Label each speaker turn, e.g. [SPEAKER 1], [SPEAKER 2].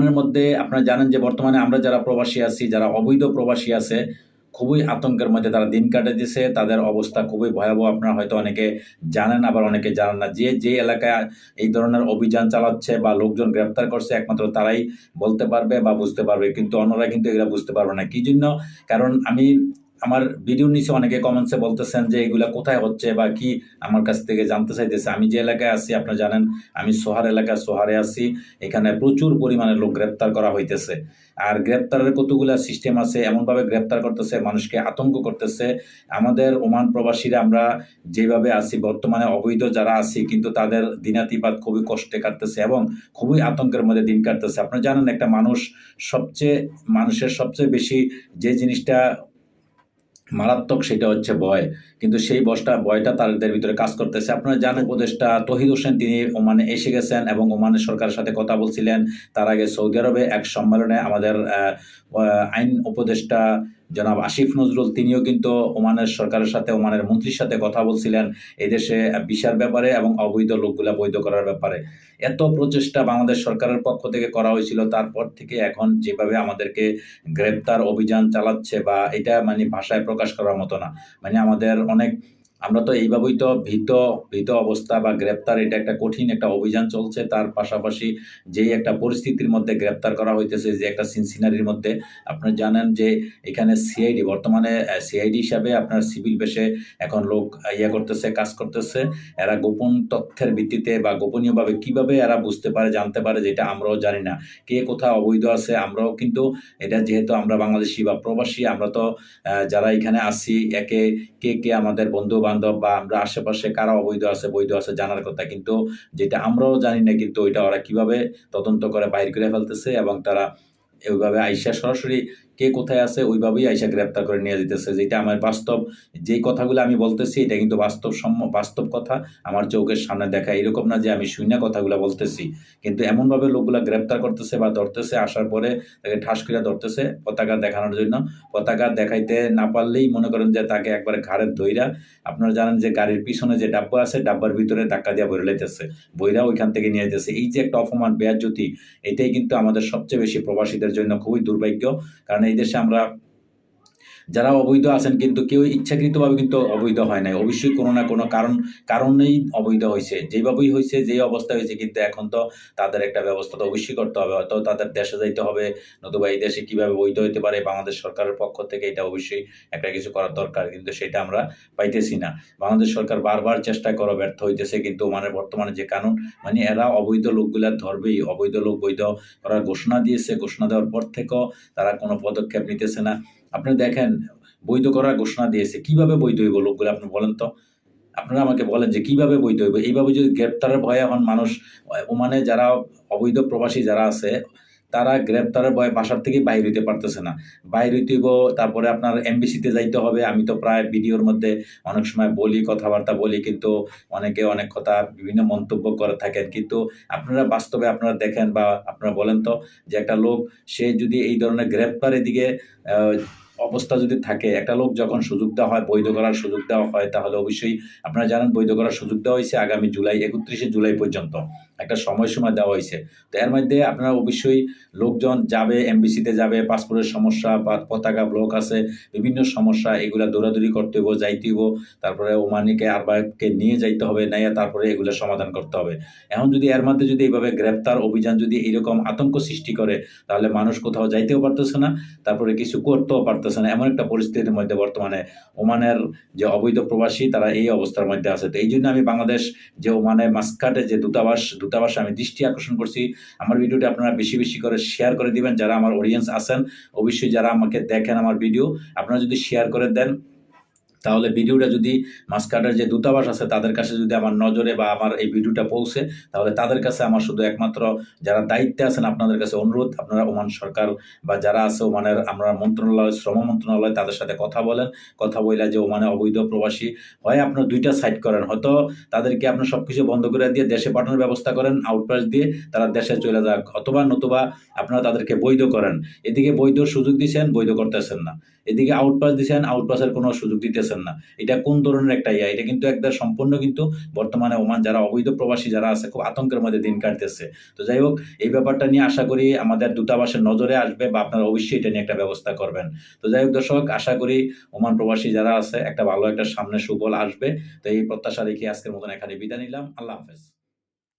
[SPEAKER 1] ওমানের মধ্যে আপনারা জানেন যে বর্তমানে আমরা যারা প্রবাসী আছি, যারা অবৈধ প্রবাসী আছে, খুবই আতঙ্কের মধ্যে তারা দিন কাটাতেছে তাদের অবস্থা খুবই ভয়াবহ। আপনারা হয়তো অনেকে জানেন, আবার অনেকে জানেন না। যে যে এলাকায় এই ধরনের অভিযান চালাচ্ছে বা লোকজন গ্রেপ্তার করছে, একমাত্র তারাই বলতে পারবে বা বুঝতে পারবে। কিন্তু অন্যরা কিন্তু এগুলো বুঝতে পারবে না। কি জন্য? কারণ আমি আমার ভিডিওর নিচে অনেকে কমেন্টসে বলতেছেন যে এগুলা কোথায় হচ্ছে বা কি আমার কাছ থেকে জানতে চাইতেছে। আমি যে এলাকায় আছি, আপনারা জানেন, আমি সোহার এলাকায় সোহারে আছি। এখানে প্রচুর পরিমাণে লোক গ্রেপ্তার করা হইতেছে। আর গ্রেপ্তারের কতগুলা সিস্টেম আছে, এমনভাবে গ্রেপ্তার করতেছে, মানুষকে আতঙ্ক করতেছে। আমাদের ওমান প্রবাসীরা আমরা যেভাবে আছি, বর্তমানে অবৈধ যারা আছি, কিন্তু তাদের দিনাতিপাত খুবই কষ্টে কাটতেছে এবং খুবই আতঙ্কের মধ্যে দিন কাটতেছে। আপনারা জানেন, একটা মানুষ সবচেয়ে, মানুষের সবচেয়ে বেশি যে জিনিসটা মারাত্মক সেটা হচ্ছে ভয়। কিন্তু সেই বসটা, ভয়টা তাদের ভিতরে কাজ করতেছে। আপনারা জানেন উপদেষ্টা তহিদ হোসেন, তিনি ওমানে এসে গেছেন এবং ওমানের সরকারের সাথে কথা বলছিলেন। তার আগে সৌদি আরবে এক সম্মেলনে আমাদের আইন উপদেষ্টা জনাব আসিফ নজরুল, তিনিও কিন্তু ওমানের সরকারের সাথে, ওমানের মন্ত্রীর সাথে কথা বলছিলেন এদেশে ভিসার ব্যাপারে এবং অবৈধ লোকগুলা বৈধ করার ব্যাপারে। এত প্রচেষ্টা বাংলাদেশ সরকারের পক্ষ থেকে করা হয়েছিল, তারপর থেকে এখন যেভাবে আমাদেরকে গ্রেপ্তার অভিযান চালাচ্ছে বা এটা মানে ভাষায় প্রকাশ করার মতো না। মানে আমাদের অনেক আমরা তো এইভাবেই তো ভীত ভীত অবস্থা বা গ্রেপ্তার, এটা একটা কঠিন একটা অভিযান চলছে। তার পাশাপাশি যেই একটা পরিস্থিতির মধ্যে গ্রেপ্তার করা হইতেছে, যে একটা সিনসিনারির মধ্যে আপনি জানেন যে এখানে সিআইডি, বর্তমানে সিআইডি হিসাবে আপনার সিভিল বেশে এখন লোক ইয়ে করতেছে, কাজ করতেছে। এরা গোপন তথ্যের ভিত্তিতে বা গোপনীয়ভাবে কীভাবে এরা বুঝতে পারে, জানতে পারে, যেটা আমরাও জানি না। কে কোথায় অবৈধ আছে, আমরাও কিন্তু, এটা যেহেতু আমরা বাংলাদেশি বা প্রবাসী, আমরা তো যারা এখানে আসি একে, কে কে আমাদের বন্ধু বান্ধব বা আমরা আশেপাশে কারা অবৈধ আছে, বৈধ আছে জানার কথা। কিন্তু যেটা আমরাও জানি না, কিন্তু ওইটা ওরা কীভাবে তদন্ত করে, বাইর করে ফেলতেছে এবং তারা ওইভাবে আইসা সরাসরি কে কোথায় আছে, ওইভাবেই আইসা গ্রেপ্তার করে নিয়ে যেতেছে যেটা আমার বাস্তব, যেই কথাগুলো আমি বলতেছি, এটা কিন্তু বাস্তব বাস্তব কথা। আমার চোখের সামনে দেখা এরকম না যে আমি শূন্য কথাগুলো বলতেছি। কিন্তু এমনভাবে লোকগুলা গ্রেপ্তার করতেছে বা ধরতেছে, আসার পরে তাকে ঠাস করে ধরতেছে পতাকা দেখানোর জন্য। পতাকা দেখাইতে না পারলেই মনে করেন যে তাকে একবারে ঘাড়ের ধইরা, আপনারা জানেন যে গাড়ির পিছনে যে ডাব্বা আছে, ডাব্বার ভিতরে ধাক্কা দিয়ে ভরে লাইতেছে। বইরা ওইখান থেকে নিয়ে যেতেছে এই যে একটা অপমান বেয়াজ্যোতি এটাই কিন্তু আমাদের সবচেয়ে বেশি প্রবাসীদের জন্য খুবই দুর্ভাগ্য। কারণ দেশে আমরা যারা অবৈধ আছেন কিন্তু কেউ ইচ্ছাকৃতভাবে কিন্তু অবৈধ হয় নাই। অবশ্যই কোনো না কোনো কারণ, কারণেই অবৈধ হয়েছে। যেভাবেই হয়েছে যেই অবস্থা হয়েছে কিন্তু এখন তো তাদের একটা ব্যবস্থা তো অবশ্যই করতে হবে। হয়তো তাদের দেশে যাইতে হবে, নতুবা এই দেশে কীভাবে বৈধ হইতে পারে, বাংলাদেশ সরকারের পক্ষ থেকে এটা অবশ্যই একটা কিছু করার দরকার, কিন্তু সেটা আমরা পাইতেছি না। বাংলাদেশ সরকার বারবার চেষ্টা করো ব্যর্থ হইতেছে, কিন্তু মানে বর্তমানে যে কানুন মানে এরা অবৈধ লোকগুলা ধরবেই। অবৈধ লোক বৈধ করার ঘোষণা দিয়েছে। ঘোষণা দেওয়ার পর থেকেও তারা কোনো পদক্ষেপ নিতেছে না। আপনি দেখেন, বৈধ করার ঘোষণা দিয়েছে। কীভাবে বৈধ হইব লোকগুলো, আপনি বলেন তো? আপনারা আমাকে বলেন যে কীভাবে বৈধ হইব? এইভাবে যদি গ্রেপ্তারের ভয়ে এখন মানুষ ওমানে যারা অবৈধ প্রবাসী যারা আছে তারা গ্রেপ্তারের ভয়ে বাসার থেকে বাইর হইতে পারতেছে না। বাইর হইতে তারপরে আপনার এমবিসিতে যাইতে হবে। আমি তো প্রায় ভিডিওর মধ্যে অনেক সময় বলি, কথাবার্তা বলি, কিন্তু অনেকে অনেক কথা বিভিন্ন মন্তব্য করে থাকেন। কিন্তু আপনারা বাস্তবে আপনারা দেখেন বা আপনারা বলেন তো যে একটা লোক, সে যদি এই ধরনের গ্রেপ্তারের দিকে অবস্থা যদি থাকে, একটা লোক যখন সুযোগ দেওয়া হয়, বৈধ করার সুযোগ দেওয়া হয়, তাহলে অবশ্যই আপনারা জানেন বৈধ করার সুযোগ দেওয়া হয়েছে আগামী জুলাই, একত্রিশে জুলাই পর্যন্ত। একটা সময়সীমা দেওয়া হয়েছে। তো এর মধ্যে আপনারা অবশ্যই লোকজন যাবে, এমবিসিতে যাবে, পাসপোর্টের সমস্যা বা পতাকা ব্লক আছে, বিভিন্ন সমস্যা, এগুলা দৌড়াদৌড়ি করতে হইব, যাইতে হইব। তারপরে ওমানিকে আরবাকে নিয়ে যাইতে হবে নাইয়া তারপরে এগুলো সমাধান করতে হবে। এখন যদি এর মধ্যে যদি এইভাবে গ্রেপ্তার অভিযান যদি এইরকম আতঙ্ক সৃষ্টি করে, তাহলে মানুষ কোথাও যাইতেও পারতেছে না, তারপরে কিছু করতেও পারতেছে না। এমন একটা পরিস্থিতির মধ্যে বর্তমানে ওমানের যে অবৈধ প্রবাসী, তারা এই অবস্থার মধ্যে আছে। তো এই জন্য আমি বাংলাদেশ যে ওমানে মাস্কাটে যে দূতাবাস দূতাবাসে আমি দৃষ্টি আকর্ষণ করছি। আমার ভিডিওটি আপনারা বেশি বেশি করে শেয়ার করে দিবেন, যারা আমার অডিয়েন্স আছেন, অবশ্যই যারা আমাকে দেখেন আমার ভিডিও আপনারা যদি শেয়ার করে দেন তাহলে ভিডিওটা যদি মাস্কাটের যে দূতাবাস আছে, তাদের কাছে যদি আমার নজরে বা আমার এই ভিডিওটা পৌঁছে, তাহলে তাদের কাছে আমার শুধু একমাত্র যারা দায়িত্বে আছেন, আপনাদের কাছে অনুরোধ, আপনারা ওমান সরকার বা যারা আছে ওমানের, আমরা মন্ত্রণালয়, শ্রম মন্ত্রণালয়, তাদের সাথে কথা বলেন। কথা বলে যে ওমানে অবৈধ প্রবাসী হয়, আপনার দুইটা সাইড করেন। হয়তো তাদেরকে আপনার সব কিছু বন্ধ করে দিয়ে দেশে পাঠানোর ব্যবস্থা করেন আউটপাস দিয়ে তারা দেশে চলে যাক, অথবা নতুবা আপনারা তাদেরকে বৈধ করেন। এদিকে বৈধ সুযোগ দিচ্ছেন বৈধ করতেছেন না। এদিকে আউটপাস দিচ্ছেন আউটপাসের কোনো সুযোগ দিতেছেন বুঝতেছেন না। এটা কোন ধরনের একটা ইয়া? এটা কিন্তু একদম সম্পূর্ণ কিন্তু বর্তমানে ওমান যারা অবৈধ প্রবাসী যারা আছে, খুব আতঙ্কের মধ্যে দিন কাটতেছে। তো যাই হোক, এই ব্যাপারটা নিয়ে আশা করি আমাদের দূতাবাসের নজরে আসবে বা আপনারা অবশ্যই এটা নিয়ে একটা ব্যবস্থা করবেন। তো যাই হোক দর্শক, আশা করি ওমান প্রবাসী যারা আছে, একটা ভালো একটা সামনে সুফল আসবে। তো এই প্রত্যাশা রেখে আজকের মতন এখানে বিদায় নিলাম। আল্লাহ হাফেজ।